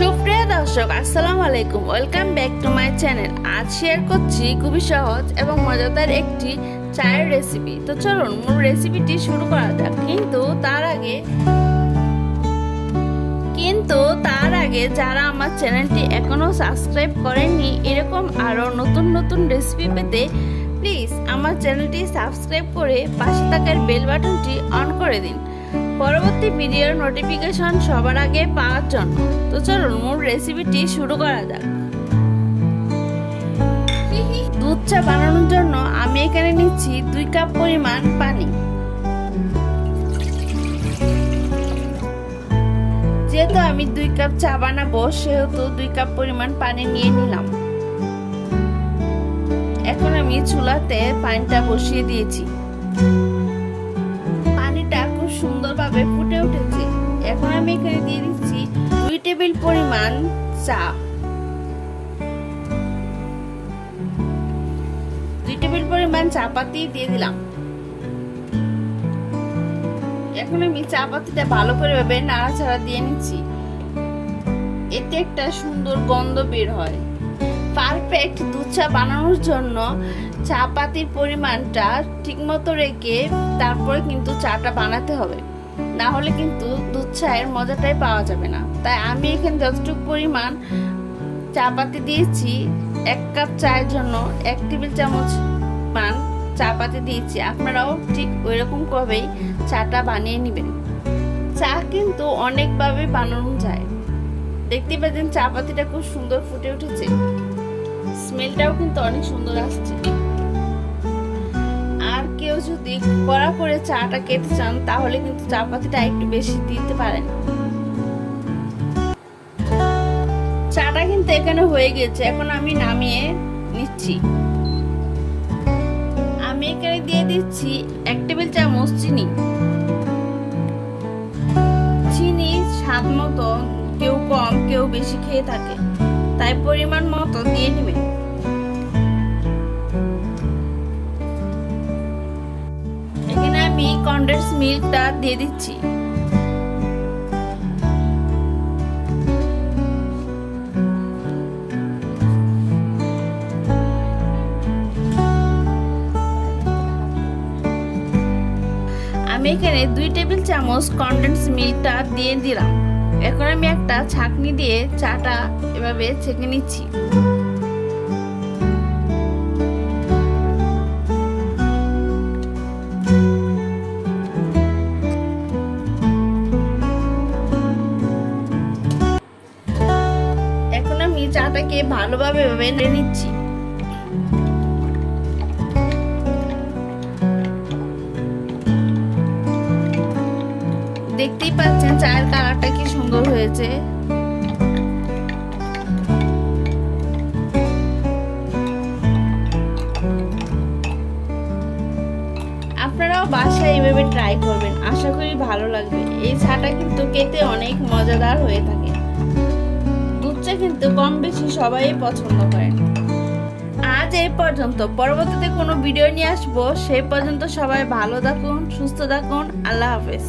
সুপ্রিয় দর্শক, আসসালামু আলাইকুম। Welcome back to my channel আজ শেয়ার করছি খুবই সহজ এবং মজাদার একটি চায়ের রেসিপি তো চলুন, মূল রেসিপিটি শুরু করা যাক। কিন্তু তার আগে, কিন্তু তার আগে যারা আমার চ্যানেলটি এখনও সাবস্ক্রাইব করেননি, এরকম আরও নতুন নতুন রেসিপি পেতে প্লিজ আমার চ্যানেলটি সাবস্ক্রাইব করে পাশে থাকার বেল বাটনটি অন করে দিন। পরবর্তী ভিডিওর নোটিফিকেশন সবার আগে পাওয়ার জন্য। তো চলুন, মূল রেসিপিটি শুরু করা যাক। দুধ চা বানানোর জন্য আমি এখানে নিচ্ছি দুই কাপ পরিমাণ পানি। যেহেতু আমি দুই কাপ চা বানাবো, সেহেতু দুই কাপ পরিমাণ পানি নিয়ে নিলাম। এখন আমি চুলাতে পানিটা বসিয়ে দিয়েছি। সুন্দরভাবে ফুটে উঠেছে। এখন আমি এখানে দিয়ে দিচ্ছি দুই টেবিল পরিমাণ চা। দুই টেবিল পরিমাণ চা পাতি দিয়ে দিলাম। এখন আমি চা পাতিটা ভালো করে ভাবে নাড়াচাড়া দিয়ে নিচ্ছি। এতে একটা সুন্দর গন্ধ বের হয়। পারফেক্ট দুধ চা বানানোর জন্য চা পাতির পরিমাণটা ঠিকমতো রেখে তারপরে কিন্তু চাটা বানাতে হবে। না হলে কিন্তু দুধ চায়ের মজাটাই পাওয়া যাবে না। তাই আমি এখানে যতটুকু পরিমাণ চা পাতি দিয়েছি, এক কাপ চায়ের জন্য এক টেবিল চামচ মান চা পাতি দিয়েছি। আপনারাও ঠিক ওই রকম করেই চাটা বানিয়ে নেবেন। চা কিন্তু অনেকভাবে বানানো যায়। দেখতে পাচ্ছেন চা পাতিটা খুব সুন্দর ফুটে উঠেছে। স্মেলটাও কিন্তু অনেক সুন্দর আসছে। যদি কড়া করে চাটা খেতে চান, তাহলে কিন্তু চা পাতিটা একটু বেশি দিতে পারেন। চাটা কিন্তু এখানে হয়ে গেছে। এখন আমি নামিয়ে নিচ্ছি। আমি এখানে দিয়ে দিচ্ছি এক টেবিল চামচ চিনি। চিনি স্বাদ মতো কেউ কম, কেউ বেশি খেয়ে থাকে। তাই পরিমাণ মতো দিয়ে নেবেন। মিল্কটা দিয়ে দিচ্ছি। আমি এখানে দুই টেবিল চামচ কন্ডেন্স মিল্কটা দিয়ে দিলাম। এখন আমি একটা ছাঁকনি দিয়ে চাটা এভাবে ছেঁকে নিচ্ছি। আমি চাটাকে ভালোভাবে নেড়ে নিচ্ছি। দেখতেই পাচ্ছেন চায়ের কালারটা কি সুন্দর হয়েছে। আপনারাও বাসায় এইভাবে ট্রাই করবেন, আশা করি ভালো লাগবে। এই চাটা কিন্তু খেতে অনেক মজাদার হয়ে থাকে। দুধ কিন্তু কম বেশি সবাই পছন্দ করে। আজ এই পর্যন্ত। পরবর্তীতে কোনো ভিডিও নিয়ে আসব। সেই পর্যন্ত সবাই ভালো থাকুন, সুস্থ থাকুন। আল্লাহ হাফেজ।